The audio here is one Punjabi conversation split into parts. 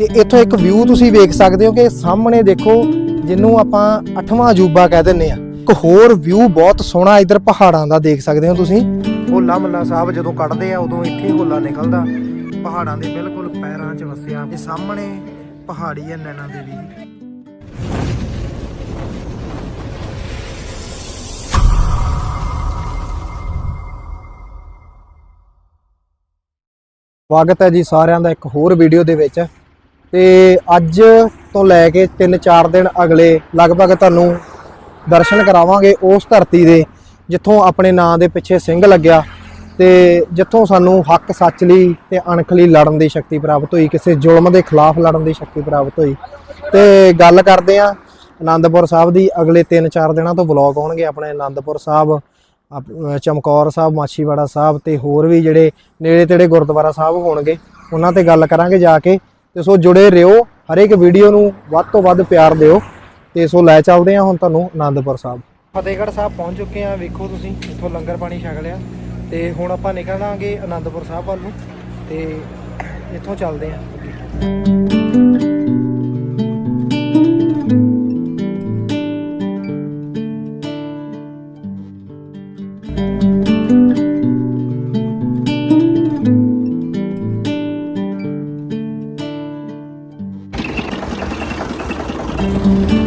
ਤੇ ਇੱਥੋਂ ਇੱਕ ਵਿਊ ਤੁਸੀਂ ਵੇਖ ਸਕਦੇ ਹੋ ਕਿ ਸਾਹਮਣੇ ਦੇਖੋ ਜਿਹਨੂੰ ਆਪਾਂ ਅੱਠਵਾਂ ਅਜੂਬਾ ਕਹਿ ਦਿੰਨੇ ਆ ਇੱਕ ਹੋਰ ਵਿਊ ਬਹੁਤ ਸੋਹਣਾ ਇਧਰ ਪਹਾੜਾਂ ਦਾ ਦੇਖ ਸਕਦੇ ਹੋ ਤੁਸੀਂ। ਹੋਲਾ ਮੱਲਾ ਸਾਹਿਬ ਜਦੋਂ ਕੱਢਦੇ ਆ ਉਦੋਂ ਇੱਥੇ ਹੋਲਾ ਨਿਕਲਦਾ। ਪਹਾੜਾਂ ਦੇ ਬਿਲਕੁਲ ਪੈਰਾਂ 'ਚ ਵਸਿਆ। ਤੇ ਸਾਹਮਣੇ ਪਹਾੜੀ ਹੈ ਨੈਣਾ ਦੇਵੀ। ਸਵਾਗਤ ਹੈ ਜੀ ਸਾਰਿਆਂ ਦਾ ਇੱਕ ਹੋਰ ਵੀਡੀਓ ਦੇ ਵਿੱਚ। ਤੇ ਅੱਜ ਤੋਂ ਲੈ ਕੇ 3-4 ਦਿਨ ਅਗਲੇ ਲਗਭਗ ਤੁਹਾਨੂੰ ਦਰਸ਼ਨ ਕਰਾਵਾਂਗੇ ਉਸ ਧਰਤੀ ਦੇ, ਜਿੱਥੋਂ ਆਪਣੇ ਨਾਂ ਦੇ ਪਿੱਛੇ ਸਿੰਘ ਲੱਗਿਆ ਤੇ ਜਿੱਥੋਂ ਸਾਨੂੰ ਹੱਕ ਸੱਚ ਲਈ ਤੇ ਅਣਖ ਲਈ ਲੜਨ ਦੀ ਸ਼ਕਤੀ ਪ੍ਰਾਪਤ ਹੋਈ, ਕਿਸੇ ਜ਼ੁਲਮ ਦੇ ਖਿਲਾਫ ਲੜਨ ਦੀ ਸ਼ਕਤੀ ਪ੍ਰਾਪਤ ਹੋਈ। ਤੇ ਗੱਲ ਕਰਦੇ ਆ ਆਨੰਦਪੁਰ ਸਾਹਿਬ ਦੀ, ਅਗਲੇ 3-4 ਦਿਨਾਂ ਤੋਂ ਵਲੌਗ ਆਉਣਗੇ ਆਪਣੇ ਆਨੰਦਪੁਰ ਸਾਹਿਬ ਚਮਕੌਰ ਸਾਹਿਬ, ਮਾਛੀਵਾੜਾ ਸਾਹਿਬ ਤੇ ਹੋਰ ਵੀ ਜਿਹੜੇ ਨੇੜੇ ਤੇੜੇ ਗੁਰਦੁਆਰਾ ਸਾਹਿਬ ਹੋਣਗੇ, ਉਹਨਾਂ ਤੇ ਗੱਲ ਕਰਾਂਗੇ ਜਾ ਕੇ। ਤੇ ਸੋ ਜੁੜੇ ਰਹੋ, ਹਰੇਕ ਵੀਡੀਓ ਨੂੰ ਵੱਧ ਤੋਂ ਵੱਧ ਪਿਆਰ ਦਿਓ ਤੇ ਸੋ ਲੈ ਚੱਲਦੇ ਹਾਂ ਹੁਣ ਤੁਹਾਨੂੰ ਆਨੰਦਪੁਰ ਸਾਹਿਬ। ਫਤਿਹਗੜ੍ਹ ਸਾਹਿਬ ਪਹੁੰਚ ਚੁੱਕੇ ਆ ਵੇਖੋ ਤੁਸੀਂ ਇੱਥੋਂ ਲੰਗਰ ਪਾਣੀ ਛਕ ਲਿਆ ਤੇ ਹੁਣ ਆਪਾਂ ਨਿਕਲਾਂਗੇ ਆਨੰਦਪੁਰ ਸਾਹਿਬ ਵੱਲ ਨੂੰ ਤੇ ਇੱਥੋਂ ਚੱਲਦੇ ਆ ਕਿੰਨੀ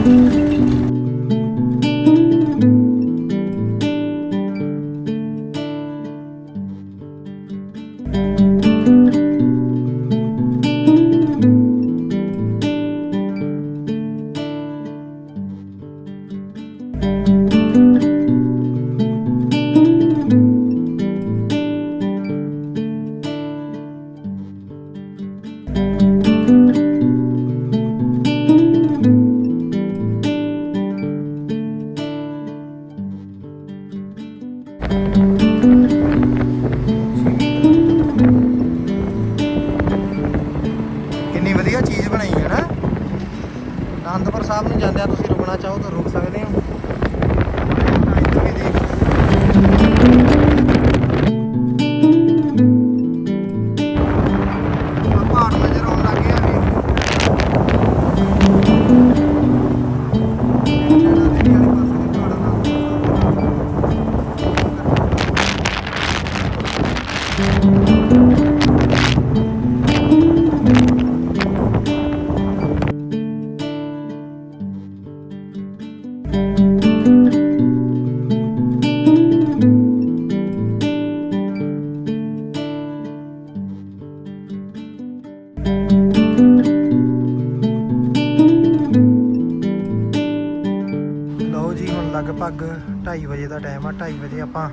ਲਗਭਗ 2:30 ਵਜੇ ਦਾ ਟਾਈਮ ਆ 2:30 ਵਜੇ ਆਪਾਂ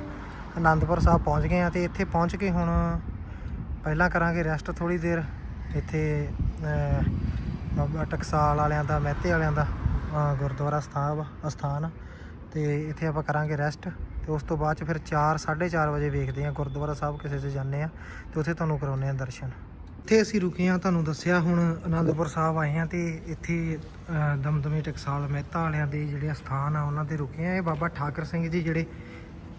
ਆਨੰਦਪੁਰ ਸਾਹਿਬ ਪਹੁੰਚ ਗਏ ਆ ਤੇ ਇੱਥੇ ਪਹੁੰਚ ਕੇ ਹੁਣ ਪਹਿਲਾਂ ਕਰਾਂਗੇ ਰੈਸਟ ਥੋੜੀ ਦੇਰ। ਇੱਥੇ ਬਾਬਾ ਟਕਸਾਲ ਵਾਲਿਆਂ ਦਾ, ਮਹਿਤੇ ਵਾਲਿਆਂ ਦਾ ਗੁਰਦੁਆਰਾ ਸਥਾਨ ਅਸਥਾਨ। ਆ ਤੇ ਇੱਥੇ ਆਪਾਂ ਕਰਾਂਗੇ ਰੈਸਟ ਤੇ ਉਸ ਤੋਂ ਬਾਅਦ ਚ ਫਿਰ 4 4:30 ਵਜੇ ਵੇਖਦੇ ਆ ਗੁਰਦੁਆਰਾ ਸਾਹਿਬ ਕਿਸੇ 'ਚ ਜਾਂਦੇ ਆ ਤੇ ਉੱਥੇ ਤੁਹਾਨੂੰ ਕਰਾਉਂਦੇ ਆ ਦਰਸ਼ਨ। ਇੱਥੇ ਅਸੀਂ ਰੁਕੇ ਆ ਤੁਹਾਨੂੰ ਦੱਸਿਆ ਹੁਣ ਅਨੰਦਪੁਰ ਸਾਹਿਬ ਆਏ ਆ ਤੇ ਇੱਥੇ ਦਮਦਮੀ ਟਕਸਾਲ ਮਹਿਤਾ ਵਾਲਿਆਂ ਦੇ ਜਿਹੜੇ ਸਥਾਨ ਆ, ਉਹਨਾਂ ਤੇ ਰੁਕੇ ਆ ਇਹ ਬਾਬਾ ਠਾਕਰ ਸਿੰਘ ਜੀ ਜਿਹੜੇ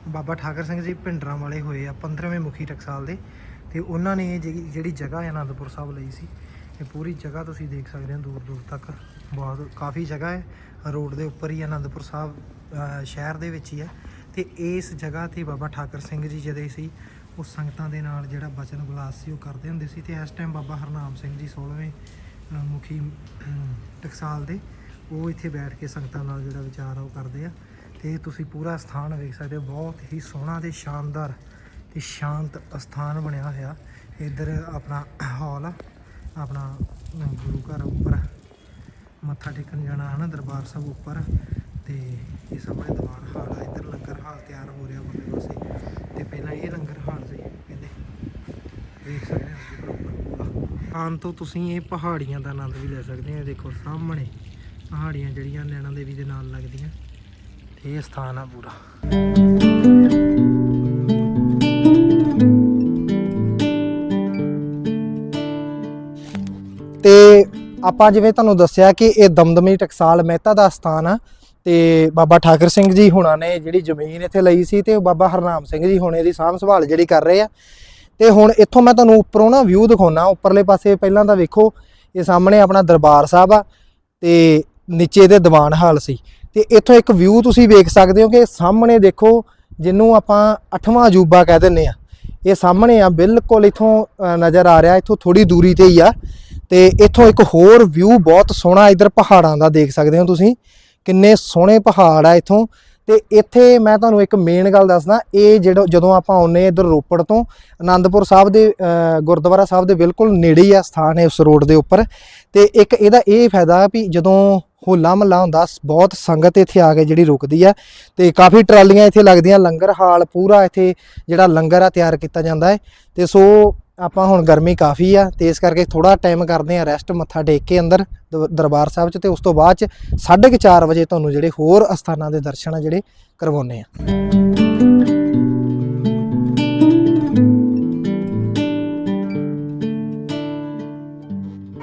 ਬਾਬਾ ਠਾਕਰ ਸਿੰਘ ਜੀ ਭਿੰਡਰਾਂ ਵਾਲੇ ਹੋਏ ਆ 15ਵੇਂ ਮੁਖੀ ਟਕਸਾਲ ਦੇ। ਤੇ ਉਹਨਾਂ ਨੇ ਇਹ ਜਿਹੜੀ ਜਿਹੜੀ ਜਗ੍ਹਾ ਹੈ ਆਨੰਦਪੁਰ ਸਾਹਿਬ ਲਈ ਸੀ, ਇਹ ਪੂਰੀ ਜਗ੍ਹਾ ਤੁਸੀਂ ਦੇਖ ਸਕਦੇ ਹੋ ਦੂਰ ਦੂਰ ਤੱਕ। ਬਹੁਤ, ਕਾਫੀ ਜਗ੍ਹਾ ਹੈ। ਰੋਡ ਦੇ ਉੱਪਰ ਹੀ ਆਨੰਦਪੁਰ ਸਾਹਿਬ ਸ਼ਹਿਰ ਦੇ ਵਿੱਚ ਹੀ ਹੈ। ਤੇ ਇਸ ਜਗ੍ਹਾ ਤੇ ਬਾਬਾ ਠਾਕਰ ਸਿੰਘ ਜੀ ਜਿਹੜੇ ਸੀ, ਉਹ ਸੰਗਤਾਂ ਦੇ ਨਾਲ ਜਿਹੜਾ ਬਚਨ ਗੁਲਾਸ ਸੀ, ਉਹ ਕਰਦੇ ਹੁੰਦੇ ਸੀ। ਤੇ ਇਸ ਟਾਈਮ ਬਾਬਾ ਹਰਨਾਮ ਸਿੰਘ ਜੀ 16ਵੇਂ ਮੁਖੀ ਟਕਸਾਲ ਦੇ, ਉਹ ਇੱਥੇ ਬੈਠ ਕੇ ਸੰਗਤਾਂ ਨਾਲ ਜਿਹੜਾ ਵਿਚਾਰ ਆ, ਉਹ ਕਰਦੇ ਆ। ਤੇ ਤੁਸੀਂ ਪੂਰਾ ਸਥਾਨ ਵੇਖ ਸਕਦੇ ਹੋ। ਬਹੁਤ ਹੀ ਸੋਹਣਾ ਤੇ ਸ਼ਾਨਦਾਰ ਤੇ ਸ਼ਾਂਤ ਸਥਾਨ ਬਣਿਆ ਹੋਇਆ। ਇੱਧਰ ਆਪਣਾ ਹਾਲ ਆ, ਆਪਣਾ ਗੁਰੂ ਘਰ ਉੱਪਰ। ਮੱਥਾ ਟੇਕਣ ਜਾਣਾ ਹੈ ਨਾ ਦਰਬਾਰ ਸਾਹਿਬ ਉੱਪਰ। ਤੇ ਇਹ ਸਾਹਮਣੇ ਦੀਵਾਨ ਹਾਲ ਆ, ਇੱਧਰ ਲੰਗਰ ਹਾਲ ਤਿਆਰ ਹੋ ਰਿਹਾ ਬੰਦੇ ਪਾਸੇ ਤੇ ਪਹਿਲਾਂ ਇਹ ਲੰਗਰ ਹਾਲ ਸੀ, ਕਹਿੰਦੇ ਵੇਖ ਸਕਦੇ ਹੋ ਪ੍ਰੋਪਰ ਪੂਰਾ। ਆਉਣ ਤੋਂ ਤੁਸੀਂ ਇਹ ਪਹਾੜੀਆਂ ਦਾ ਆਨੰਦ ਵੀ ਲੈ ਸਕਦੇ ਹੋ ਦੇਖੋ ਸਾਹਮਣੇ। ਪਹਾੜੀਆਂ ਜਿਹੜੀਆਂ ਨੈਣਾ ਦੇਵੀ ਦੇ ਨਾਲ ਲੱਗਦੀਆਂ। ਇਹ ਸਥਾਨ ਆ ਪੂਰਾ। ਤੇ ਆਪਾਂ ਜਿਵੇਂ ਤੁਹਾਨੂੰ ਦੱਸਿਆ ਕਿ ਇਹ ਦਮਦਮੀ ਟਕਸਾਲ ਮਹਿਤਾ ਦਾ ਸਥਾਨ ਆ, ਤੇ ਬਾਬਾ ਠਾਕਰ ਸਿੰਘ ਜੀ ਹੁਣਾਂ ਨੇ ਜਿਹੜੀ ਜ਼ਮੀਨ ਇੱਥੇ ਲਈ ਸੀ ਤੇ ਬਾਬਾ ਹਰਨਾਮ ਸਿੰਘ ਜੀ ਹੁਣ ਇਹਦੀ ਸਾਂਭ ਸੰਭਾਲ ਜਿਹੜੀ ਕਰ ਰਹੇ ਆ। ਤੇ ਹੁਣ ਇੱਥੋਂ ਮੈਂ ਤੁਹਾਨੂੰ ਉੱਪਰੋਂ ਨਾ ਵਿਊ ਦਿਖਾਉਣਾ ਉੱਪਰਲੇ ਪਾਸੇ ਪਹਿਲਾਂ ਤਾਂ ਵੇਖੋ, ਇਹ ਸਾਹਮਣੇ ਆਪਣਾ ਦਰਬਾਰ ਸਾਹਿਬ ਆ, ਤੇ ਨੀਚੇ ਦੇ ਦੀਵਾਨ ਹਾਲ ਸੀ। ਤੇ ਇੱਥੋਂ ਇੱਕ ਵਿਊ ਤੁਸੀਂ ਵੇਖ ਸਕਦੇ ਹੋ ਕਿ ਸਾਹਮਣੇ ਦੇਖੋ ਜਿਹਨੂੰ ਆਪਾਂ ਅਠਵਾਂ ਅਜੂਬਾ ਕਹਿ ਦਿੰਨੇ ਆ ਇਹ ਸਾਹਮਣੇ ਆ, ਬਿਲਕੁਲ ਇਥੋਂ ਨਜ਼ਰ ਆ ਰਿਹਾ, ਇਥੋਂ ਥੋੜੀ ਦੂਰੀ ਤੇ ਹੀ ਆ। ਤੇ ਇਥੋਂ ਇੱਕ ਹੋਰ ਵਿਊ ਬਹੁਤ ਸੋਹਣਾ ਇਧਰ ਪਹਾੜਾਂ ਦਾ ਦੇਖ ਸਕਦੇ ਹੋ ਤੁਸੀਂ। ਕਿੰਨੇ ਸੋਹਣੇ ਪਹਾੜ ਆ ਇਥੋਂ। ਤੇ ਇੱਥੇ ਮੈਂ ਤੁਹਾਨੂੰ ਇੱਕ ਮੇਨ ਗੱਲ ਦੱਸਦਾ, ਇਹ ਜਿਹੜਾ ਜਦੋਂ ਆਪਾਂ ਆਉਨੇ ਇਧਰ ਰੋਪੜ ਤੋਂ ਆਨੰਦਪੁਰ ਸਾਹਿਬ ਦੇ ਗੁਰਦੁਆਰਾ ਸਾਹਿਬ ਦੇ ਬਿਲਕੁਲ ਨੇੜੇ ਹੀ ਆ ਸਥਾਨ ਹੈ ਉਸ ਰੋਡ ਦੇ ਉੱਪਰ। ਤੇ ਇੱਕ ਇਹਦਾ ਇਹ ਫਾਇਦਾ ਵੀ ਜਦੋਂ ਹੋਲਾ ਮਹੱਲਾ ਹੁੰਦਾ ਬਹੁਤ ਸੰਗਤ ਇੱਥੇ ਆ ਕੇ ਜਿਹੜੀ ਰੁਕਦੀ ਆ ਤੇ ਕਾਫੀ ਟਰਾਲੀਆਂ ਇੱਥੇ ਲੱਗਦੀਆਂ, ਲੰਗਰ ਹਾਲ ਪੂਰਾ ਇੱਥੇ ਜਿਹੜਾ ਲੰਗਰ ਆ ਤਿਆਰ ਕੀਤਾ ਜਾਂਦਾ ਹੈ ਤੇ ਸੋ ਆਪਾਂ ਹੁਣ ਗਰਮੀ ਕਾਫੀ ਆ ਤੇ ਇਸ ਕਰਕੇ ਥੋੜਾ ਟਾਈਮ ਕਰਦੇ ਆ ਰੈਸਟ ਮੱਥਾ ਟੇਕ ਕੇ ਅੰਦਰ ਦ- ਦਰਬਾਰ ਸਾਹਿਬ ਚ ਤੇ ਉਸ ਤੋਂ ਬਾਅਦ ਚ 4:30 ਵਜੇ ਤੁਹਾਨੂੰ ਜਿਹੜੇ ਹੋਰ ਅਸਥਾਨਾਂ ਦੇ ਦਰਸ਼ਨ ਆ ਜਿਹੜੇ ਕਰਵਾਉਨੇ ਆ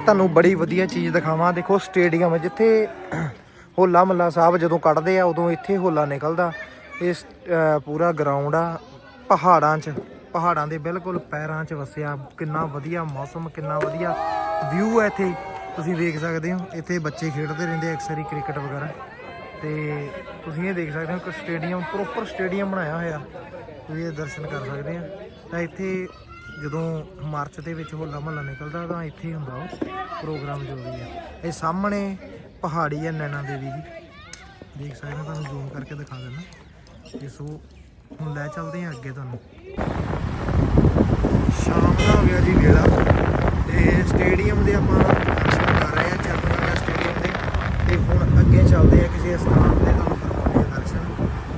ਤੁਹਾਨੂੰ ਬੜੀ ਵਧੀਆ ਚੀਜ਼ ਦਿਖਾਵਾਂ। ਦੇਖੋ ਸਟੇਡੀਅਮ ਜਿੱਥੇ ਹੋਲਾ ਮੱਲਾ ਸਾਹਿਬ ਜਦੋਂ ਕੱਢਦੇ ਆ, ਉਦੋਂ ਇੱਥੇ ਹੋਲਾ ਨਿਕਲਦਾ। ਇਸ ਪੂਰਾ ਗਰਾਊਂਡ ਆ, ਪਹਾੜਾਂ 'ਚ, ਪਹਾੜਾਂ ਦੇ ਬਿਲਕੁਲ ਪੈਰਾਂ 'ਚ ਵਸਿਆ। ਕਿੰਨਾ ਵਧੀਆ ਮੌਸਮ, ਕਿੰਨਾ ਵਧੀਆ ਵਿਊ ਹੈ ਇੱਥੇ। ਤੁਸੀਂ ਦੇਖ ਸਕਦੇ ਹੋ, ਇੱਥੇ ਬੱਚੇ ਖੇਡਦੇ ਰਹਿੰਦੇ ਅਕਸਰ ਹੀ ਕ੍ਰਿਕਟ ਵਗੈਰਾ। ਤੇ ਤੁਸੀਂ ਇਹ ਦੇਖ ਸਕਦੇ ਹੋ ਕਿ ਸਟੇਡੀਅਮ ਪ੍ਰੋਪਰ ਸਟੇਡੀਅਮ ਬਣਾਇਆ ਹੋਇਆ। ਤੁਸੀਂ ਇਹ ਦਰਸ਼ਨ ਕਰ ਸਕਦੇ ਆ। ਤਾਂ ਇੱਥੇ ਜਦੋਂ ਮਾਰਚ ਦੇ ਵਿੱਚ ਹੋਲਾ ਮਹੱਲਾ ਨਿਕਲਦਾ, ਤਾਂ ਇੱਥੇ ਹੀ ਹੁੰਦਾ ਉਹ ਪ੍ਰੋਗਰਾਮ ਜੋ ਵੀ ਹੈ ਇਹ ਸਾਹਮਣੇ ਪਹਾੜੀ ਹੈ ਨੈਣਾ ਦੇਵੀ ਦੀ ਦੇਖ ਸਕਦੇ ਹੋ, ਤੁਹਾਨੂੰ ਜ਼ੂਮ ਕਰਕੇ ਦਿਖਾ ਦਿੰਦਾ। ਇਹ ਸੋ ਹੁਣ ਲੈ ਚੱਲਦੇ ਹਾਂ ਅੱਗੇ ਤੁਹਾਨੂੰ। ਸ਼ਾਮ ਦਾ ਹੋ ਗਿਆ ਜੀ ਵੇਲਾ। ਤੇ ਸਟੇਡੀਅਮ ਦੇ ਆਪਾਂ ਦਰਸ਼ਨ ਕਰ ਰਹੇ ਹਾਂ ਚਰਨਗੜਾ ਸਟੇਡੀਅਮ ਦੇ। ਤੇ ਹੁਣ ਅੱਗੇ ਚੱਲਦੇ ਆ ਕਿਸੇ ਸਥਾਨ ਤੇ ਤੁਹਾਨੂੰ ਕਰਵਾਉਂਦੇ ਆ ਦਰਸ਼ਨ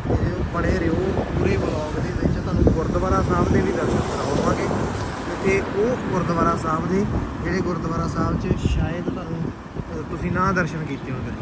ਤੇ ਬਣੇ ਰਹੋ ਪੂਰੇ ਵਲੌਗ ਦੇ ਵਿੱਚ ਤੁਹਾਨੂੰ ਗੁਰਦੁਆਰਾ ਸਾਹਿਬ ਦੇ ਵੀ ਦਰਸ਼ਨ ਕਰਾਵਾਂਗੇ ਤੇ ਉਹ ਗੁਰਦੁਆਰਾ ਸਾਹਿਬ ਦੇ, ਜਿਹੜੇ ਗੁਰਦੁਆਰਾ ਸਾਹਿਬ 'ਚ ਸ਼ਾਇਦ ਤੁਹਾਨੂੰ ਤੁਸੀਂ ਨਾ ਦਰਸ਼ਨ ਕੀਤੇ ਹੋਣ ਕਦੇ